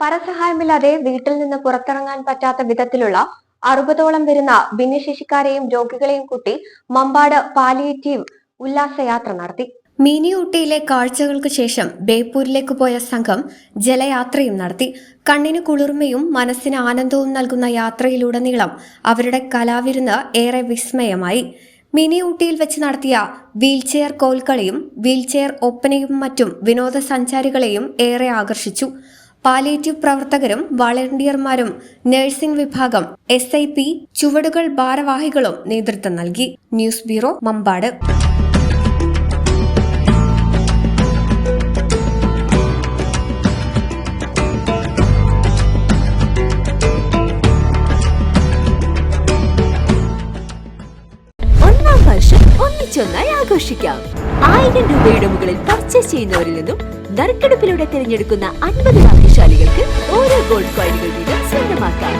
പരസഹായമില്ലാതെ വീട്ടിൽ നിന്ന് പുറത്തിറങ്ങാൻ പറ്റാത്ത വിധത്തിലുള്ള അറുപതോളം വരുന്ന ഭിന്നശേഷിക്കാരെയും രോഗികളെയും കൂട്ടി മമ്പാട് പാലിയേറ്റീവ് ഉല്ലാസയാത്ര നടത്തി. മിനി കാഴ്ചകൾക്ക് ശേഷം ബേപ്പൂരിലേക്ക് പോയ സംഘം ജലയാത്രയും നടത്തി. കണ്ണിന് കുളിർമയും മനസ്സിന് ആനന്ദവും നൽകുന്ന യാത്രയിലുടനീളം അവരുടെ കലാവിരുന്ന് ഏറെ വിസ്മയമായി. മിനി ഊട്ടിയിൽ വെച്ച് നടത്തിയ വീൽചെയർ കോൽക്കളിയും വീൽചെയർ ഒപ്പനയും മറ്റും വിനോദസഞ്ചാരികളെയും ഏറെ ആകർഷിച്ചു. പാലിയേറ്റീവ് പ്രവർത്തകരും വളണ്ടിയർമാരും നഴ്സിംഗ് വിഭാഗം എസ് ഐ പി ചുവടുകൾ ഭാരവാഹികളും നേതൃത്വം നൽകി. News bureau Mampad. ഒന്നാം വർഷം ഒന്നിച്ചൊന്നായി ആഘോഷിക്കാം. ആയിരം രൂപയുടെ മുകളിൽ പർച്ചേസ് ചെയ്യുന്നവരിൽ നിന്നും നറുക്കെടുപ്പിലൂടെ തിരഞ്ഞെടുക്കുന്ന അൻപത് ഭാഗ്യശാലികൾക്ക് ഓരോ ഗോൾഡ് കോയിനുകൾ വീതം സ്വന്തമാക്കാം.